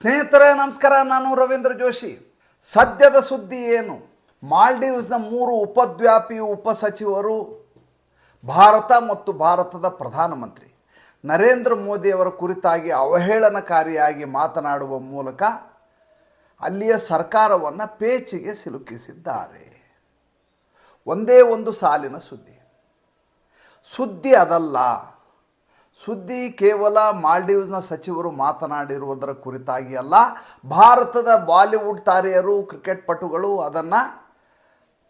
ಸ್ನೇಹಿತರೆ, ನಮಸ್ಕಾರ. ನಾನು ರವೀಂದ್ರ ಜೋಶಿ. ಸದ್ಯದ ಸುದ್ದಿ ಏನು? ಮಾಲ್ಡೀವ್ಸ್ನ ಮೂರು ಉಪದ್ವ್ಯಾಪಿ ಉಪಸಚಿವರು ಭಾರತ ಮತ್ತು ಭಾರತದ ಪ್ರಧಾನಮಂತ್ರಿ. ನರೇಂದ್ರ ಮೋದಿಯವರ ಕುರಿತಾಗಿ ಅವಹೇಳನಕಾರಿಯಾಗಿ ಮಾತನಾಡುವ ಮೂಲಕ ಅಲ್ಲಿಯ ಸರ್ಕಾರವನ್ನು ಪೇಚಿಗೆ ಸಿಲುಕಿಸಿದ್ದಾರೆ. ಒಂದೇ ಒಂದು ಸಾಲಿನ ಸುದ್ದಿ. ಸುದ್ದಿ ಅದಲ್ಲ. ಸುದ್ದಿ ಕೇವಲ ಮಾಲ್ಡೀವ್ಸ್ನ ಸಚಿವರು ಮಾತನಾಡಿರುವುದರ ಕುರಿತಾಗಿ ಅಲ್ಲ, ಭಾರತದ ಬಾಲಿವುಡ್ ತಾರೆಯರು, ಕ್ರಿಕೆಟ್ ಪಟುಗಳು ಅದನ್ನು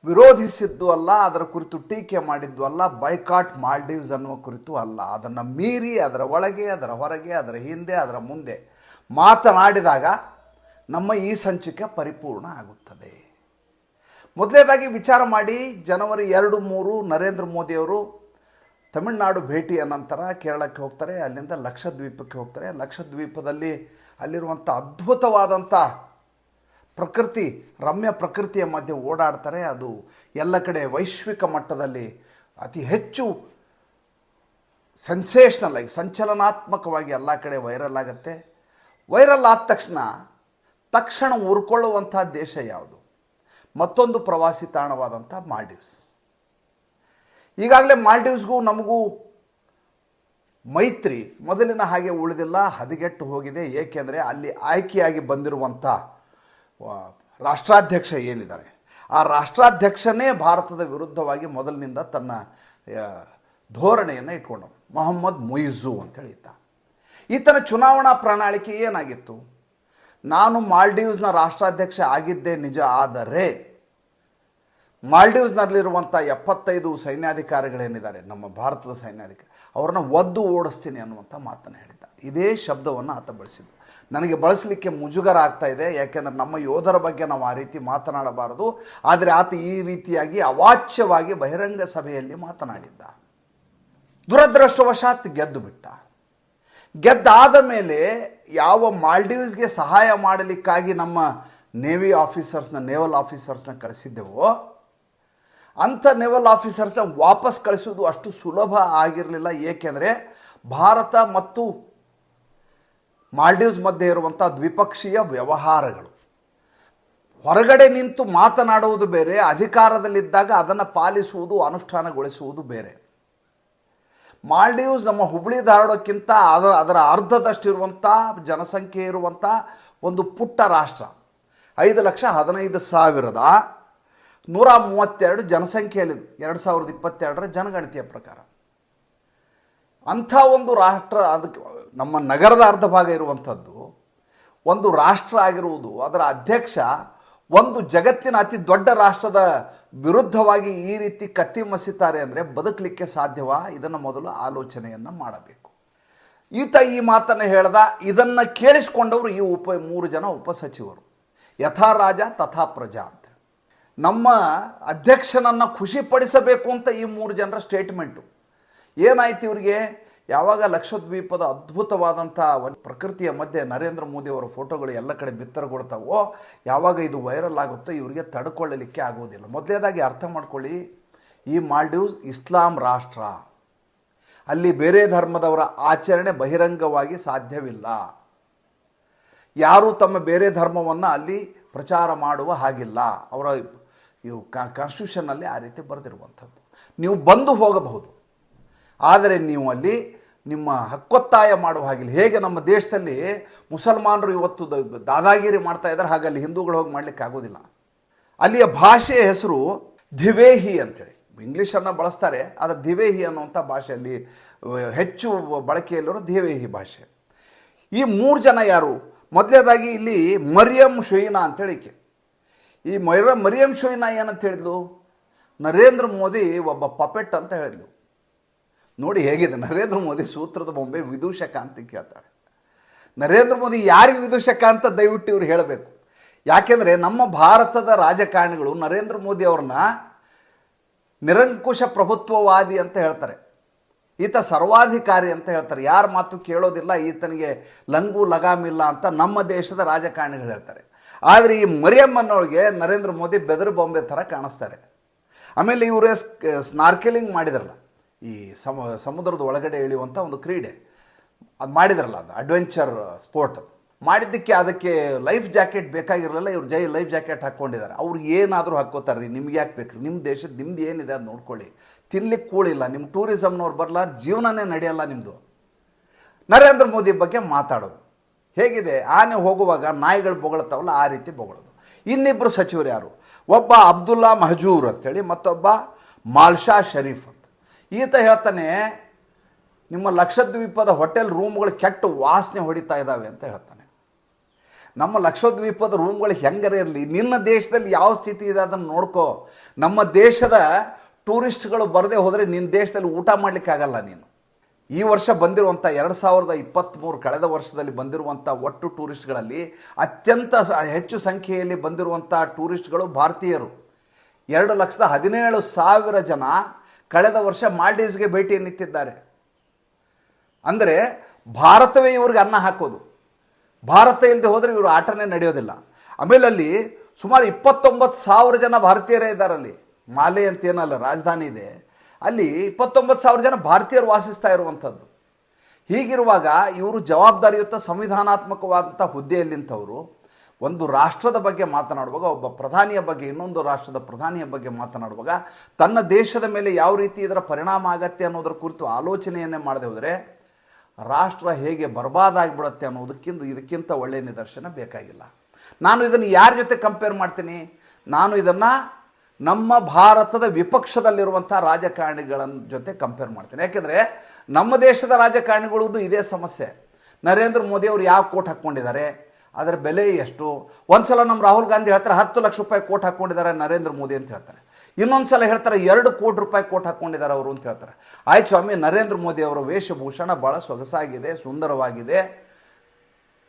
ವಿರೋಧಿಸಿದ್ದು ಅಲ್ಲ, ಅದರ ಕುರಿತು ಟೀಕೆ ಮಾಡಿದ್ದು ಅಲ್ಲ ಬೈಕಾಟ್ ಮಾಲ್ಡೀವ್ಸ್ ಅನ್ನುವ ಕುರಿತು ಅಲ್ಲ. ಅದನ್ನು ಮೀರಿ ಅದರ ಒಳಗೆ, ಅದರ ಹೊರಗೆ, ಅದರ ಹಿಂದೆ, ಅದರ ಮುಂದೆ ಮಾತನಾಡಿದಾಗ ನಮ್ಮ ಈ ಸಂಚಿಕೆ ಪರಿಪೂರ್ಣ ಆಗುತ್ತದೆ. ಮೊದಲನೇದಾಗಿ ವಿಚಾರ ಮಾಡಿ, ಜನವರಿ ಎರಡು ಮೂರು ನರೇಂದ್ರ ಮೋದಿಯವರು ತಮಿಳುನಾಡು ಭೇಟಿಯ ನಂತರ ಕೇರಳಕ್ಕೆ ಹೋಗ್ತಾರೆ, ಅಲ್ಲಿಂದ ಲಕ್ಷದ್ವೀಪಕ್ಕೆ ಹೋಗ್ತಾರೆ. ಲಕ್ಷದ್ವೀಪದಲ್ಲಿ ಅಲ್ಲಿರುವಂಥ ಅದ್ಭುತವಾದಂಥ ಪ್ರಕೃತಿ, ರಮ್ಯ ಪ್ರಕೃತಿಯ ಮಧ್ಯೆ ಓಡಾಡ್ತಾರೆ. ಅದು ಎಲ್ಲ ಕಡೆ ವೈಶ್ವಿಕ ಮಟ್ಟದಲ್ಲಿ ಅತಿ ಹೆಚ್ಚು ಸೆನ್ಸೇಷ್ನಲ್ ಆಗಿ, ಸಂಚಲನಾತ್ಮಕವಾಗಿ ಎಲ್ಲ ಕಡೆ ವೈರಲ್ ಆಗುತ್ತೆ. ವೈರಲ್ ಆದ ತಕ್ಷಣ ತಕ್ಷಣ ಉರ್ಕೊಳ್ಳುವಂಥ ದೇಶ ಯಾವುದು? ಮತ್ತೊಂದು ಪ್ರವಾಸಿ ತಾಣವಾದಂಥ ಮಾಲ್ಡೀವ್ಸ್. ಈಗಾಗಲೇ ಮಾಲ್ಡೀವ್ಸ್ಗೂ ನಮಗೂ ಮೈತ್ರಿ ಮೊದಲಿನ ಹಾಗೆ ಉಳಿದಿಲ್ಲ, ಹದಗೆಟ್ಟು ಹೋಗಿದೆ. ಏಕೆಂದರೆ ಅಲ್ಲಿ ಆಯ್ಕೆಯಾಗಿ ಬಂದಿರುವಂಥ ರಾಷ್ಟ್ರಾಧ್ಯಕ್ಷ ಏನಿದ್ದಾರೆ? ಆ ರಾಷ್ಟ್ರಾಧ್ಯಕ್ಷನೇ ಭಾರತದ ವಿರುದ್ಧವಾಗಿ ಮೊದಲಿನಿಂದ ತನ್ನ ಧೋರಣೆಯನ್ನು ಇಟ್ಕೊಂಡು ಮೊಹಮ್ಮದ್ ಮೊಯಿಜು ಅಂತೇಳಿ ಇದ್ದ. ಈತನ ಚುನಾವಣಾ ಪ್ರಣಾಳಿಕೆ ಏನಾಗಿತ್ತು? ನಾನು ಮಾಲ್ಡೀವ್ಸ್ನ ರಾಷ್ಟ್ರಾಧ್ಯಕ್ಷ ಆಗಿದ್ದೇ ನಿಜ, ಆದರೆ ಮಾಲ್ಡೀವ್ಸ್ನಲ್ಲಿರುವಂಥ ಎಪ್ಪತ್ತೈದು ಸೈನ್ಯಾಧಿಕಾರಿಗಳೇನಿದ್ದಾರೆ, ನಮ್ಮ ಭಾರತದ ಸೈನ್ಯಾಧಿಕಾರಿ, ಅವ್ರನ್ನ ಒದ್ದು ಓಡಿಸ್ತೀನಿ ಅನ್ನುವಂಥ ಮಾತನ್ನು ಹೇಳಿದ್ದ ಇದೇ ಶಬ್ದವನ್ನು ಆತ ಬಳಸಿದ್ದು ನನಗೆ ಬಳಸಲಿಕ್ಕೆ ಮುಜುಗರ ಆಗ್ತಾ ಇದೆ, ಯಾಕೆಂದರೆ ನಮ್ಮ ಯೋಧರ ಬಗ್ಗೆ ನಾವು ಆ ರೀತಿ ಮಾತನಾಡಬಾರದು. ಆದರೆ ಆತ ಈ ರೀತಿಯಾಗಿ ಅವಾಚ್ಯವಾಗಿ ಬಹಿರಂಗ ಸಭೆಯಲ್ಲಿ ಮಾತನಾಡಿದ್ದ. ದುರದೃಷ್ಟವಶಾತ್ ಗೆದ್ದು ಬಿಟ್ಟ. ಗೆದ್ದಾದ ಮೇಲೆ ಯಾವ ಮಾಲ್ಡೀವ್ಸ್ಗೆ ಸಹಾಯ ಮಾಡಲಿಕ್ಕಾಗಿ ನಮ್ಮ ನೇವಿ ಆಫೀಸರ್ಸ್ನ, ನೇವಲ್ ಆಫೀಸರ್ಸ್ನ ಕಳಿಸಿದ್ದೆವೋ ಅಂಥ ನೆವಲ್ ಆಫೀಸರ್ಸ್ನ ವಾಪಸ್ ಕಳಿಸೋದು ಅಷ್ಟು ಸುಲಭ ಆಗಿರಲಿಲ್ಲ. ಏಕೆಂದರೆ ಭಾರತ ಮತ್ತು ಮಾಲ್ಡೀವ್ಸ್ ಮಧ್ಯೆ ಇರುವಂಥ ದ್ವಿಪಕ್ಷೀಯ ವ್ಯವಹಾರಗಳು. ಹೊರಗಡೆ ನಿಂತು ಮಾತನಾಡುವುದು ಬೇರೆ, ಅಧಿಕಾರದಲ್ಲಿದ್ದಾಗ ಅದನ್ನು ಪಾಲಿಸುವುದು, ಅನುಷ್ಠಾನಗೊಳಿಸುವುದು ಬೇರೆ. ಮಾಲ್ಡೀವ್ಸ್ ನಮ್ಮ ಹುಬ್ಬಳ್ಳಿ ಧಾರವಾಡಕ್ಕಿಂತ ಅದರ ಅದರ ಅರ್ಧದಷ್ಟಿರುವಂಥ ಜನಸಂಖ್ಯೆ ಇರುವಂಥ ಒಂದು ಪುಟ್ಟ ರಾಷ್ಟ್ರ. ಐದು ಲಕ್ಷ ಹದಿನೈದು ಸಾವಿರದ ನೂರ ಮೂವತ್ತೆರಡು ಜನಸಂಖ್ಯೆಯಲ್ಲಿ ಎರಡು ಸಾವಿರದ ಇಪ್ಪತ್ತೆರಡರ ಜನಗಣತಿಯ ಪ್ರಕಾರ. ಅಂಥ ಒಂದು ರಾಷ್ಟ್ರ, ಅದಕ್ಕೆ ನಮ್ಮ ನಗರದ ಅರ್ಧ ಭಾಗ ಇರುವಂಥದ್ದು, ಒಂದು ರಾಷ್ಟ್ರ ಆಗಿರುವುದು, ಅದರ ಅಧ್ಯಕ್ಷ ಒಂದು ಜಗತ್ತಿನ ಅತಿ ದೊಡ್ಡ ರಾಷ್ಟ್ರದ ವಿರುದ್ಧವಾಗಿ ಈ ರೀತಿ ಕತ್ತಿ ಮಸಿತಾರೆ ಅಂದರೆ ಬದುಕಲಿಕ್ಕೆ ಸಾಧ್ಯವಾ? ಇದನ್ನು ಮೊದಲು ಆಲೋಚನೆಯನ್ನು ಮಾಡಬೇಕು. ಈತ ಈ ಮಾತನ್ನು ಹೇಳ್ದ, ಇದನ್ನು ಕೇಳಿಸ್ಕೊಂಡವರು ಈ ಉಪ, ಮೂರು ಜನ ಉಪಸಚಿವರು. ಯಥಾ ರಾಜ, ತಥಾ ಪ್ರಜಾ ನಮ್ಮ ಅಧ್ಯಕ್ಷನನ್ನು ಖುಷಿಪಡಿಸಬೇಕು ಅಂತ ಈ ಮೂರು ಜನರ ಸ್ಟೇಟ್ಮೆಂಟು ಏನಾಯ್ತು ಇವರಿಗೆ? ಯಾವಾಗ ಲಕ್ಷದ್ವೀಪದ ಅದ್ಭುತವಾದಂಥ ಒಂದು ಪ್ರಕೃತಿಯ ಮಧ್ಯೆ ನರೇಂದ್ರ ಮೋದಿಯವರ ಫೋಟೋಗಳು ಎಲ್ಲ ಕಡೆ ಬಿತ್ತರಗೊಳ್ತಾವೋ, ಯಾವಾಗ ಇದು ವೈರಲ್ ಆಗುತ್ತೋ ಇವರಿಗೆ ತಡ್ಕೊಳ್ಳಲಿಕ್ಕೆ ಆಗೋದಿಲ್ಲ. ಮೊದಲನೇದಾಗಿ ಅರ್ಥ ಮಾಡ್ಕೊಳ್ಳಿ. ಈ ಮಾಲ್ಡೀವ್ಸ್ ಇಸ್ಲಾಂ ರಾಷ್ಟ್ರ. ಅಲ್ಲಿ ಬೇರೆ ಧರ್ಮದವರ ಆಚರಣೆ ಬಹಿರಂಗವಾಗಿ ಸಾಧ್ಯವಿಲ್ಲ. ಯಾರೂ ತಮ್ಮ ಬೇರೆ ಧರ್ಮವನ್ನು ಅಲ್ಲಿ ಪ್ರಚಾರ ಮಾಡುವ ಹಾಗಿಲ್ಲ. ಅವರ ಇವು ಕಾನ್ಸ್ಟಿಟ್ಯೂಷನ್ನಲ್ಲಿ ಆ ರೀತಿ ಬರೆದಿರುವಂಥದ್ದು. ನೀವು ಬಂದು ಹೋಗಬಹುದು. ಆದರೆ ನೀವು ಅಲ್ಲಿ ನಿಮ್ಮ ಹಕ್ಕೊತ್ತಾಯ ಮಾಡುವ ಹಾಗಿಲ್ಲ. ಹೇಗೆ ನಮ್ಮ ದೇಶದಲ್ಲಿ ಮುಸಲ್ಮಾನರು ಇವತ್ತು ದಾದಾಗಿರಿ ಮಾಡ್ತಾ ಇದ್ದಾರೆ, ಹಾಗೆ ಅಲ್ಲಿ ಹಿಂದೂಗಳು ಹೋಗಿ ಮಾಡಲಿಕ್ಕೆ ಆಗೋದಿಲ್ಲ ಅಲ್ಲಿಯ ಭಾಷೆಯ ಹೆಸರು ದಿವೇಹಿ ಅಂತೇಳಿ. ಇಂಗ್ಲೀಷನ್ನು ಬಳಸ್ತಾರೆ, ಆದರೆ ದಿವೇಹಿ ಅನ್ನುವಂಥ ಭಾಷೆಯಲ್ಲಿ ಹೆಚ್ಚು ಬಳಕೆಯಲ್ಲಿರೋ ದಿವೇಹಿ ಭಾಷೆ. ಈ ಮೂರು ಜನ ಯಾರು? ಮೊದಲನೇದಾಗಿ ಇಲ್ಲಿ ಮರಿಯಂ ಶುಯಿನಾ ಅಂತೇಳಿ. ಈ ಮೈರ ಮರಿಯಂ ಶೋಯ್ನ ಏನಂತ ಹೇಳಿದ್ಲು? ನರೇಂದ್ರ ಮೋದಿ ಒಬ್ಬ ಪಪೆಟ್ ಅಂತ ಹೇಳಿದ್ಲು. ನೋಡಿ ಹೇಗಿದೆ, ನರೇಂದ್ರ ಮೋದಿ ಸೂತ್ರದ ಬೊಂಬೆ ವಿದೂಷಕ ಅಂತ ಕೇಳ್ತಾಳೆ ನರೇಂದ್ರ ಮೋದಿ ಯಾರಿಗೆ ವಿದೂಷಕ ಅಂತ ದಯವಿಟ್ಟು ಇವ್ರು ಹೇಳಬೇಕು. ಯಾಕೆಂದರೆ ನಮ್ಮ ಭಾರತದ ರಾಜಕಾರಣಿಗಳು ನರೇಂದ್ರ ಮೋದಿ ಅವ್ರನ್ನ ನಿರಂಕುಶ ಪ್ರಭುತ್ವವಾದಿ ಅಂತ ಹೇಳ್ತಾರೆ. ಈತ ಸರ್ವಾಧಿಕಾರಿ ಅಂತ ಹೇಳ್ತಾರೆ. ಯಾರ ಮಾತು ಕೇಳೋದಿಲ್ಲ, ಈತನಿಗೆ ಲಂಗು ಲಗಾಮಿಲ್ಲ ಅಂತ ನಮ್ಮ ದೇಶದ ರಾಜಕಾರಣಿಗಳು ಹೇಳ್ತಾರೆ. ಆದರೆ ಈ ಮರಿಯಮ್ಮನೊಳಗೆ ನರೇಂದ್ರ ಮೋದಿ ಬೆದರು ಬೊಂಬೆ ಥರ ಕಾಣಿಸ್ತಾರೆ. ಆಮೇಲೆ ಇವರೇ ಸ್ನಾರ್ಕೆಲಿಂಗ್ ಮಾಡಿದ್ರಲ್ಲ. ಈ ಸಮ, ಸಮುದ್ರದ ಒಳಗಡೆ ಇಳಿಯುವಂಥ ಒಂದು ಕ್ರೀಡೆ. ಅದು ಮಾಡಿದ್ರಲ್ಲ ಅದು ಅಡ್ವೆಂಚರ್ ಸ್ಪೋರ್ಟ್ ಮಾಡಿದ್ದಕ್ಕೆ ಅದಕ್ಕೆ ಲೈಫ್ ಜಾಕೆಟ್ ಬೇಕಾಗಿರಲಿಲ್ಲ, ಇವ್ರು ಜೈ ಲೈಫ್ ಜಾಕೆಟ್ ಹಾಕ್ಕೊಂಡಿದ್ದಾರೆ ಅವ್ರು ಏನಾದರೂ ಹಾಕ್ಕೋತಾರೆ ರೀ ನಿಮ್ಗೆ ಯಾಕೆ ಬೇಕು ನಿಮ್ಮ ದೇಶದ ನಿಮ್ದು ಏನಿದೆ ಅದು ನೋಡ್ಕೊಳ್ಳಿ. ತಿನ್ಲಿಕ್ಕೆ ಕೂಳಿಲ್ಲ ನಿಮ್ಮ ಟೂರಿಸಮ್ನವ್ರು ಬರಲಾರ ಜೀವನನೇ ನಡೆಯಲ್ಲ ನಿಮ್ಮದು ನರೇಂದ್ರ ಮೋದಿ ಬಗ್ಗೆ ಮಾತಾಡೋದು. ಹೇಗಿದೆ? ಆನೆ ಹೋಗುವಾಗ ನಾಯಿಗಳು ಬೊಗಳ್ತಾವಲ್ಲ ಆ ರೀತಿ ಬೊಗಳೋದು. ಇನ್ನಿಬ್ಬರು ಸಚಿವರು ಯಾರು? ಒಬ್ಬ ಅಬ್ದುಲ್ಲಾ ಮಹಜೂರ್ ಅಂಥೇಳಿ ಮತ್ತೊಬ್ಬ ಮಾಲ್ಶಾ ಶರೀಫ್ ಅಂತ. ಈತ ಹೇಳ್ತಾನೆ, ನಿಮ್ಮ ಲಕ್ಷದ್ವೀಪದ ಹೋಟೆಲ್ ರೂಮ್ಗಳು ಕೆಟ್ಟ ವಾಸನೆ ಹೊಡಿತಾ ಇದ್ದಾವೆ ಅಂತ ಹೇಳ್ತಾನೆ. ನಮ್ಮ ಲಕ್ಷದ್ವೀಪದ ರೂಮ್ಗಳು ಹೆಂಗರೇ ಇರಲಿ? ನಿನ್ನ ದೇಶದಲ್ಲಿ ಯಾವ ಸ್ಥಿತಿ ಇದೆ ಅದನ್ನು ನೋಡ್ಕೋ. ನಮ್ಮ ದೇಶದ ಟೂರಿಸ್ಟ್ಗಳು ಬರದೇ ಹೋದರೆ ನಿನ್ನ ದೇಶದಲ್ಲಿ ಊಟ ಮಾಡಲಿಕ್ಕಾಗಲ್ಲ ನೀನು. ಈ ವರ್ಷ ಬಂದಿರುವಂಥ ಎರಡು ಸಾವಿರದ ಇಪ್ಪತ್ತ್ಮೂರು ಕಳೆದ ವರ್ಷದಲ್ಲಿ ಬಂದಿರುವಂಥ ಒಟ್ಟು ಟೂರಿಸ್ಟ್ಗಳಲ್ಲಿ ಅತ್ಯಂತ ಹೆಚ್ಚು ಸಂಖ್ಯೆಯಲ್ಲಿ ಬಂದಿರುವಂಥ ಟೂರಿಸ್ಟ್ಗಳು ಭಾರತೀಯರು. ಎರಡು ಲಕ್ಷದ ಹದಿನೇಳು ಸಾವಿರ ಜನ ಕಳೆದ ವರ್ಷ ಮಾಲ್ಡೀವ್ಸ್ಗೆ ಭೇಟಿ ನಿಂತಿದ್ದಾರೆ ಅಂದರೆ ಭಾರತವೇ ಇವ್ರಿಗೆ ಅನ್ನ ಹಾಕೋದು. ಭಾರತ ಇಲ್ಲದೆ ಹೋದರೆ ಇವರು ಆಟನೇ ನಡೆಯೋದಿಲ್ಲ. ಆಮೇಲೆ ಅಲ್ಲಿ ಸುಮಾರು ಇಪ್ಪತ್ತೊಂಬತ್ತು ಸಾವಿರ ಜನ ಭಾರತೀಯರೇ ಇದ್ದಾರಲ್ಲಿ ಮಾಲೆ ಅಂತ ಏನಲ್ಲ, ರಾಜಧಾನಿ ಇದೆ. ಅಲ್ಲಿ ಇಪ್ಪತ್ತೊಂಬತ್ತು ಸಾವಿರ ಜನ ಭಾರತೀಯರು ವಾಸಿಸ್ತಾ ಇರುವಂಥದ್ದು. ಹೀಗಿರುವಾಗ ಇವರು ಜವಾಬ್ದಾರಿಯುತ ಸಂವಿಧಾನಾತ್ಮಕವಾದಂಥ ಹುದ್ದೆಯಲ್ಲಿಂಥವರು ಒಂದು ರಾಷ್ಟ್ರದ ಬಗ್ಗೆ ಮಾತನಾಡುವಾಗ, ಒಬ್ಬ ಪ್ರಧಾನಿಯ ಬಗ್ಗೆ, ಇನ್ನೊಂದು ರಾಷ್ಟ್ರದ ಪ್ರಧಾನಿಯ ಬಗ್ಗೆ ಮಾತನಾಡುವಾಗ, ತನ್ನ ದೇಶದ ಮೇಲೆ ಯಾವ ರೀತಿ ಇದರ ಪರಿಣಾಮ ಆಗತ್ತೆ ಅನ್ನೋದರ ಕುರಿತು ಆಲೋಚನೆಯನ್ನೇ ಮಾಡದೆ ಹೋದರೆ, ರಾಷ್ಟ್ರ ಹೇಗೆ ಬರ್ಬಾದಾಗಿಬಿಡುತ್ತೆ ಅನ್ನೋದಕ್ಕಿಂತ, ಇದಕ್ಕಿಂತ ಒಳ್ಳೆಯ ನಿದರ್ಶನ ಬೇಕಾಗಿಲ್ಲ. ನಾನು ಇದನ್ನು ಯಾರ ಜೊತೆ ಕಂಪೇರ್ ಮಾಡ್ತೀನಿ? ನಾನು ಇದನ್ನು ನಮ್ಮ ಭಾರತದ ವಿಪಕ್ಷದಲ್ಲಿರುವಂಥ ರಾಜಕಾರಣಿಗಳ ಜೊತೆ ಕಂಪೇರ್ ಮಾಡ್ತೀನಿ. ಯಾಕೆಂದರೆ ನಮ್ಮ ದೇಶದ ರಾಜಕಾರಣಿಗಳದ್ದು ಇದೇ ಸಮಸ್ಯೆ. ನರೇಂದ್ರ ಮೋದಿ ಅವರು ಯಾವ ಕೋಟ್ ಹಾಕ್ಕೊಂಡಿದ್ದಾರೆ? ಅದರ ಬೆಲೆ ಎಷ್ಟು? ಒಂದ್ಸಲ ನಮ್ಮ ರಾಹುಲ್ ಗಾಂಧಿ ಹೇಳ್ತಾರೆ, ಹತ್ತು ಲಕ್ಷ ರೂಪಾಯಿ ಕೋಟ್ ಹಾಕ್ಕೊಂಡಿದ್ದಾರೆ ನರೇಂದ್ರ ಮೋದಿ ಅಂತ ಹೇಳ್ತಾರೆ. ಇನ್ನೊಂದು ಸಲ ಹೇಳ್ತಾರೆ, ಎರಡು ಕೋಟಿ ರೂಪಾಯಿ ಕೋಟ್ ಹಾಕ್ಕೊಂಡಿದ್ದಾರೆ ಅವರು ಅಂತ ಹೇಳ್ತಾರೆ. ಆಯ್ತು ಸ್ವಾಮಿ, ನರೇಂದ್ರ ಮೋದಿ ಅವರ ವೇಷಭೂಷಣ ಭಾಳ ಸೊಗಸಾಗಿದೆ, ಸುಂದರವಾಗಿದೆ.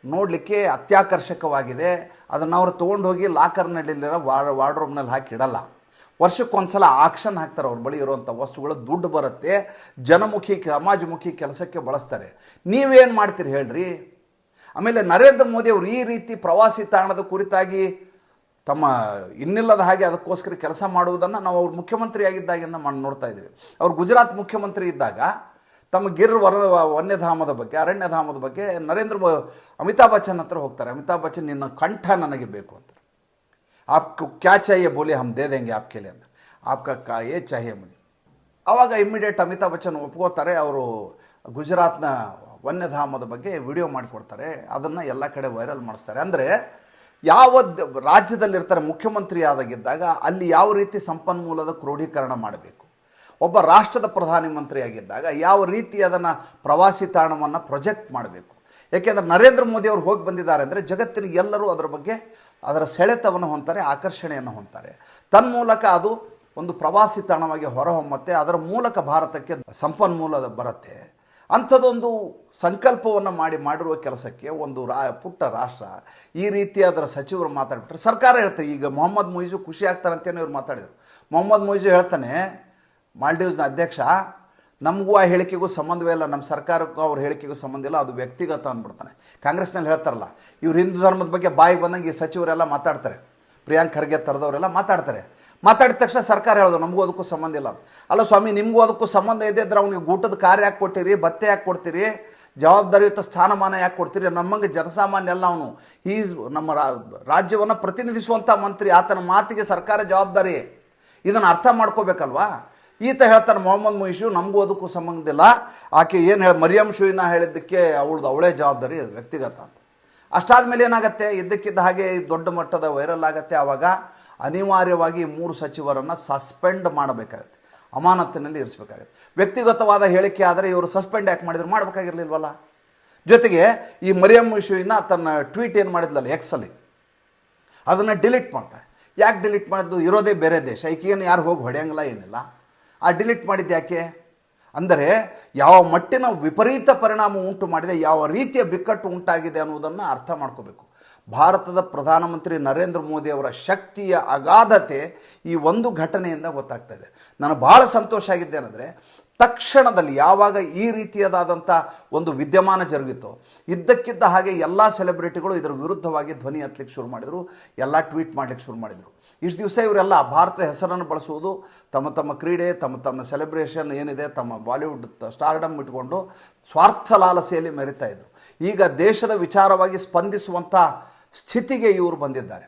ನೋಡಲಿಕ್ಕೆ ಅತ್ಯಾಕರ್ಷಕವಾಗಿದೆ. ಅದನ್ನು ಅವರು ತೊಗೊಂಡು ಹೋಗಿ ಲಾಕರ್ನಲ್ಲಿರೋ ವಾರ್ಡ್ರೋಬ್ನಲ್ಲಿ ಹಾಕಿ ಇಡಲ್ಲ ವರ್ಷಕ್ಕೊಂದ್ಸಲ ಆಕ್ಷನ್ ಹಾಕ್ತಾರೆ ಅವ್ರ ಬಳಿ ಇರುವಂಥ ವಸ್ತುಗಳು, ದುಡ್ಡು ಬರುತ್ತೆ, ಜನಮುಖಿ ಸಮಾಜಮುಖಿ ಕೆಲಸಕ್ಕೆ ಬಳಸ್ತಾರೆ. ನೀವೇನು ಮಾಡ್ತೀರಿ ಹೇಳ್ರಿ? ಆಮೇಲೆ ನರೇಂದ್ರ ಮೋದಿ ಅವರು ಈ ರೀತಿ ಪ್ರವಾಸಿ ತಾಣದ ಕುರಿತಾಗಿ ತಮ್ಮ ಇನ್ನಿಲ್ಲದ ಹಾಗೆ ಅದಕ್ಕೋಸ್ಕರ ಕೆಲಸ ಮಾಡುವುದನ್ನು ನಾವು ಅವ್ರು ಮುಖ್ಯಮಂತ್ರಿ ಆಗಿದ್ದಾಗಿಂದ ಮಾಡಿ, ನೋಡ್ತಾ ಇದ್ದೀವಿ. ಅವ್ರು ಗುಜರಾತ್ ಮುಖ್ಯಮಂತ್ರಿ ಇದ್ದಾಗ ತಮ್ಮ ಗಿರ್ ವರ, ವನ್ಯಧಾಮದ ಬಗ್ಗೆ, ಅರಣ್ಯಧಾಮದ ಬಗ್ಗೆ ನರೇಂದ್ರ ಅಮಿತಾಬ್ ಬಚ್ಚನ್ ಹತ್ರ ಹೋಗ್ತಾರೆ. ಅಮಿತಾಬ್ ಬಚ್ಚನ್ ನಿನ್ನ ಕಂಠ ನನಗೆ ಬೇಕು ಅಂತ. आपको क्या चाहिए बोले हम दे देंगे आपके लिए ಅಂತ आपका का ये चाहिए मुझे ಆವಾಗ ಇಮ್ಮಿಡಿಯೇಟ್ ಅಮಿತಾಬ್ ಬಚ್ಚನ್ ಒಪ್ಕೋತಾರೆ ಅವರು ಗುಜರಾತ್ನ ವನ್ಯಧಾಮದ ಬಗ್ಗೆ ವಿಡಿಯೋ ಮಾಡಿಕೊಡ್ತಾರೆ ಅದನ್ನು ಎಲ್ಲ ಕಡೆ ವೈರಲ್ ಮಾಡಿಸ್ತಾರೆ ಅಂದರೆ ಯಾವ ದ- ರಾಜ್ಯದಲ್ಲಿರ್ತಾರೆ ಮುಖ್ಯಮಂತ್ರಿ ಆದಾಗಿದ್ದಾಗ ಅಲ್ಲಿ ಯಾವ ರೀತಿ ಸಂಪನ್ಮೂಲದ ಕ್ರೋಢೀಕರಣ ಮಾಡಬೇಕು ಒಬ್ಬ ರಾಷ್ಟ್ರದ ಪ್ರಧಾನಮಂತ್ರಿ ಆಗಿದ್ದಾಗ ಯಾವ ರೀತಿ ಅದನ್ನು ಪ್ರವಾಸಿ ತಾಣವನ್ನು ಪ್ರೊಜೆಕ್ಟ್ ಮಾಡಬೇಕು ಯಾಕೆಂದರೆ ನರೇಂದ್ರ ಮೋದಿ ಅವರು ಹೋಗಿ ಬಂದಿದ್ದಾರೆ ಅಂದರೆ ಜಗತ್ತಿನ ಎಲ್ಲರೂ ಅದರ ಬಗ್ಗೆ ಅದರ ಸೆಳೆತವನ್ನು ಹೊಂತಾರೆ ಆಕರ್ಷಣೆಯನ್ನು ಹೊಂತಾರೆ ತನ್ಮೂಲಕ ಅದು ಒಂದು ಪ್ರವಾಸಿ ತಾಣವಾಗಿ ಹೊರಹೊಮ್ಮತ್ತೆ, ಅದರ ಮೂಲಕ ಭಾರತಕ್ಕೆ ಸಂಪನ್ಮೂಲ ಬರುತ್ತೆ. ಅಂಥದ್ದೊಂದು ಸಂಕಲ್ಪವನ್ನು ಮಾಡಿ ಮಾಡಿರುವ ಕೆಲಸಕ್ಕೆ ಒಂದು ರಾ, ಪುಟ್ಟ ರಾಷ್ಟ್ರ, ಈ ರೀತಿ ಅದರ ಸಚಿವರು ಮಾತಾಡಿಬಿಟ್ರೆ ಸರ್ಕಾರ ಹೇಳ್ತಾರೆ. ಈಗ ಮೊಹಮ್ಮದ್ ಮೊಯ್ಜು ಖುಷಿ ಆಗ್ತಾರಂತೇನೋ ಇವ್ರು ಮಾತಾಡಿದರು. ಮೊಹಮ್ಮದ್ ಮೊಯ್ಜು ಹೇಳ್ತಾನೆ, ಮಾಲ್ಡೀವ್ಸ್ನ ಅಧ್ಯಕ್ಷ ನಮಗೂ ಆ ಹೇಳಿಕೆಗೂ ಸಂಬಂಧವೇ ಇಲ್ಲ, ನಮ್ಮ ಸರ್ಕಾರಕ್ಕೂ ಅವ್ರ ಹೇಳಿಕೆಗೂ ಸಂಬಂಧ ಇಲ್ಲ, ಅದು ವ್ಯಕ್ತಿಗತ ಅಂದ್ಬಿಡ್ತಾನೆ. ಕಾಂಗ್ರೆಸ್ನಲ್ಲಿ ಹೇಳ್ತಾರಲ್ಲ, ಇವ್ರು ಹಿಂದೂ ಧರ್ಮದ ಬಗ್ಗೆ ಬಾಯಿಗೆ ಬಂದಂಗೆ ಈ ಸಚಿವರೆಲ್ಲ ಮಾತಾಡ್ತಾರೆ. ಪ್ರಿಯಾಂಕ್ ಖರ್ಗೆ ತರದವರೆಲ್ಲ ಮಾತಾಡ್ತಾರೆ. ಮಾತಾಡಿದ ತಕ್ಷಣ ಸರ್ಕಾರ ಹೇಳೋದು, ನಮಗೂ ಅದಕ್ಕೂ ಸಂಬಂಧ ಇಲ್ಲ. ಅಲ್ಲ ಸ್ವಾಮಿ, ನಿಮಗೂ ಅದಕ್ಕೂ ಸಂಬಂಧ ಇದೆ ಇದ್ರೆ ಅವ್ನಿಗೆ ಊಟದ ಕಾರ್ಯ ಯಾಕೆ ಕೊಟ್ಟಿರಿ ಭತ್ತೆ ಯಾಕೆ ಕೊಡ್ತೀರಿ, ಜವಾಬ್ದಾರಿಯುತ ಸ್ಥಾನಮಾನ ಯಾಕೆ ಕೊಡ್ತೀರಿ, ನಮ್ಮಂಗೆ ಜನಸಾಮಾನ್ಯ ಎಲ್ಲ ಅವನು. ಈಸ್ ನಮ್ಮ ರಾಜ್ಯವನ್ನು ಪ್ರತಿನಿಧಿಸುವಂಥ ಮಂತ್ರಿ, ಆತನ ಮಾತಿಗೆ ಸರ್ಕಾರ ಜವಾಬ್ದಾರಿ. ಇದನ್ನು ಅರ್ಥ ಮಾಡ್ಕೋಬೇಕಲ್ವಾ? ಈತ ಹೇಳ್ತಾನೆ, ಮೊಹಮ್ಮದ್ ಮೊಯಿಶು ನಮಗೂ ಅದಕ್ಕೂ ಸಂಬಂಧ ಇಲ್ಲ ಆಕೆ ಏನು ಹೇಳಿ, ಮರಿಯಂ ಶೂಯಿನ ಹೇಳಿದ್ದಕ್ಕೆ ಅವಳದು ಅವಳೇ ಜವಾಬ್ದಾರಿ, ಅದು ವ್ಯಕ್ತಿಗತ ಅಂತ. ಅಷ್ಟಾದ್ಮೇಲೆ ಏನಾಗುತ್ತೆ, ಇದ್ದಕ್ಕಿದ್ದ ಹಾಗೆ ದೊಡ್ಡ ಮಟ್ಟದ ವೈರಲ್ ಆಗುತ್ತೆ ಆವಾಗ ಅನಿವಾರ್ಯವಾಗಿ ಮೂರು ಸಚಿವರನ್ನು ಸಸ್ಪೆಂಡ್ ಮಾಡಬೇಕಾಗುತ್ತೆ ಅಮಾನತಿನಲ್ಲಿ ಇರಿಸಬೇಕಾಗುತ್ತೆ. ವ್ಯಕ್ತಿಗತವಾದ ಹೇಳಿಕೆ ಆದರೆ ಇವರು ಸಸ್ಪೆಂಡ್ ಯಾಕೆ ಮಾಡಿದ್ರು, ಮಾಡಬೇಕಾಗಿರ್ಲಿಲ್ವಲ್ಲ? ಜೊತೆಗೆ ಈ ಮರಿಯಂ ಇಶ್ಯೂನ ತನ್ನ ಟ್ವೀಟ್ ಏನು ಮಾಡಿದ್ಲಲ್ಲ ಎಕ್ಸಲ್ಲಿ ಅದನ್ನು ಡಿಲೀಟ್ ಮಾಡ್ತಾರೆ ಯಾಕೆ ಡಿಲೀಟ್ ಮಾಡಿದ್ದು ಇರೋದೇ ಬೇರೆ ದೇಶ ಈಗೇನು ಯಾರು ಹೋಗಿ ಹೊಡೆಯಂಗಿಲ್ಲ, ಏನಿಲ್ಲ. ಆ ಡಿಲೀಟ್ ಮಾಡಿದ್ದು ಯಾಕೆ? ಅಂದರೆ ಯಾವ ಮಟ್ಟಿನ ವಿಪರೀತ ಪರಿಣಾಮ ಉಂಟು ಮಾಡಿದೆ, ಯಾವ ರೀತಿಯ ಬಿಕ್ಕಟ್ಟು ಉಂಟಾಗಿದೆ ಅನ್ನೋದನ್ನು ಅರ್ಥ ಮಾಡ್ಕೋಬೇಕು. ಭಾರತದ ಪ್ರಧಾನಮಂತ್ರಿ ನರೇಂದ್ರ ಮೋದಿ ಅವರ ಶಕ್ತಿಯ ಅಗಾಧತೆ ಈ ಒಂದು ಘಟನೆಯಿಂದ ಗೊತ್ತಾಗ್ತಾ ಇದೆ. ನಾನು ಭಾಳ ಸಂತೋಷ ಆಗಿದ್ದೇನೆಂದರೆ ತಕ್ಷಣದಲ್ಲಿ ಯಾವಾಗ ಈ ರೀತಿಯದಾದಂಥ ಒಂದು ವಿದ್ಯಮಾನ ಜರುಗಿತೋ, ಇದ್ದಕ್ಕಿದ್ದ ಹಾಗೆ ಎಲ್ಲ ಸೆಲೆಬ್ರಿಟಿಗಳು ಇದರ ವಿರುದ್ಧವಾಗಿ ಧ್ವನಿ ಹತ್ತಲಿಕ್ಕೆ ಶುರು ಮಾಡಿದರು, ಎಲ್ಲ ಟ್ವೀಟ್ ಮಾಡಲಿಕ್ಕೆ ಶುರು ಮಾಡಿದರು. ಇಷ್ಟು ದಿವಸ ಇವರೆಲ್ಲ ಭಾರತದ ಹೆಸರನ್ನು ಬಳಸುವುದು, ತಮ್ಮ ತಮ್ಮ ಕ್ರೀಡೆ, ತಮ್ಮ ತಮ್ಮ ಸೆಲೆಬ್ರೇಷನ್ ಏನಿದೆ, ತಮ್ಮ ಬಾಲಿವುಡ್ ಸ್ಟಾರ್ಡಮ್ ಇಟ್ಕೊಂಡು ಸ್ವಾರ್ಥ ಲಾಲಸೆಯಲ್ಲಿ ಮೆರಿತಾ ಇದ್ದರು ಈಗ ದೇಶದ ವಿಚಾರವಾಗಿ ಸ್ಪಂದಿಸುವಂಥ ಸ್ಥಿತಿಗೆ ಇವರು ಬಂದಿದ್ದಾರೆ.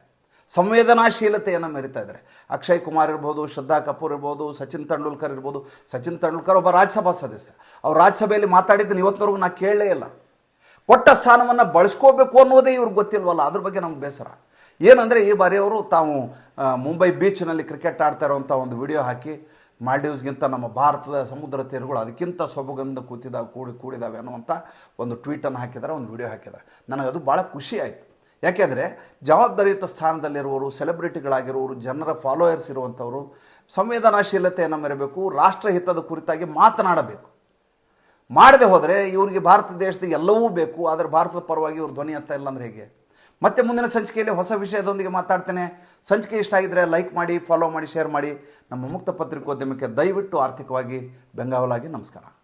ಸಂವೇದನಾಶೀಲತೆಯನ್ನು ಮೆರಿತಾ ಇದ್ದಾರೆ. ಅಕ್ಷಯ್ ಕುಮಾರ್ ಇರ್ಬೋದು, ಶ್ರದ್ಧಾ ಕಪೂರ್ ಇರ್ಬೋದು, ಸಚಿನ್ ತೆಂಡೂಲ್ಕರ್ ಇರ್ಬೋದು, ಸಚಿನ್ ತೆಂಡೂಲ್ಕರ್ ಒಬ್ಬ ರಾಜ್ಯಸಭಾ ಸದಸ್ಯ. ಅವ್ರು ರಾಜ್ಯಸಭೆಯಲ್ಲಿ ಮಾತಾಡಿದ್ದನ್ನು ಇವತ್ತಿನವರೆಗೂ ನಾನು ಕೇಳಲೇ ಇಲ್ಲ. ಕೊಟ್ಟ ಸ್ಥಾನವನ್ನು ಬಳಸ್ಕೋಬೇಕು ಅನ್ನೋದೇ ಇವ್ರಿಗೆ ಗೊತ್ತಿಲ್ವಲ್ಲ, ಅದ್ರ ಬಗ್ಗೆ ನಮ್ಗೆ ಬೇಸರ. ಏನಂದರೆ ಈ ಬಾರಿ ಅವರು ತಾವು ಮುಂಬೈ ಬೀಚ್ನಲ್ಲಿ ಕ್ರಿಕೆಟ್ ಆಡ್ತಾ ಇರುವಂಥ ಒಂದು ವಿಡಿಯೋ ಹಾಕಿ, ಮಾಲ್ಡೀವ್ಸ್ಗಿಂತ ನಮ್ಮ ಭಾರತದ ಸಮುದ್ರ ತೀರಗಳು ಅದಕ್ಕಿಂತ ಸೊಬಗಂದು ಕೂತಿದ ಕೂಡಿ, ಕೂಡಿದಾವೆ ಅನ್ನುವಂಥ ಒಂದು ಟ್ವೀಟನ್ನು ಹಾಕಿದ್ದಾರೆ, ಒಂದು ವಿಡಿಯೋ ಹಾಕಿದ್ದಾರೆ. ಅದು ಭಾಳ ಖುಷಿ ಆಯಿತು. ಯಾಕೆಂದರೆ ಜವಾಬ್ದಾರಿಯುತ ಸ್ಥಾನದಲ್ಲಿರುವವರು, ಸೆಲೆಬ್ರಿಟಿಗಳಾಗಿರುವವರು, ಜನರ ಫಾಲೋಯರ್ಸ್ ಇರುವಂಥವರು ಸಂವೇದನಾಶೀಲತೆಯನ್ನು ಮೆರಬೇಕು, ರಾಷ್ಟ್ರಹಿತದ ಕುರಿತಾಗಿ ಮಾತನಾಡಬೇಕು. ಮಾಡದೆ ಹೋದರೆ ಇವರಿಗೆ ಭಾರತ ದೇಶದ ಎಲ್ಲವೂ ಬೇಕು, ಆದರೆ ಭಾರತದ ಪರವಾಗಿ ಇವರು ಧ್ವನಿ ಅಂತ ಇಲ್ಲ ಅಂದರೆ ಹೇಗೆ? ಮತ್ತೆ ಮುಂದಿನ ಸಂಚಿಕೆಯಲ್ಲಿ ಹೊಸ ವಿಷಯದೊಂದಿಗೆ ಮಾತಾಡ್ತೇನೆ. ಸಂಚಿಕೆ ಇಷ್ಟ ಆಗಿದ್ರೆ ಲೈಕ್ ಮಾಡಿ ಫಾಲೋ ಮಾಡಿ ಶೇರ್ ಮಾಡಿ. ನಮ್ಮ ಮುಕ್ತ ಪತ್ರಿಕೋದ್ಯಮಕ್ಕೆ ದಯವಿಟ್ಟು ಆರ್ಥಿಕವಾಗಿ ಬೆಂಗಾವಲಾಗಿ ನಮಸ್ಕಾರ.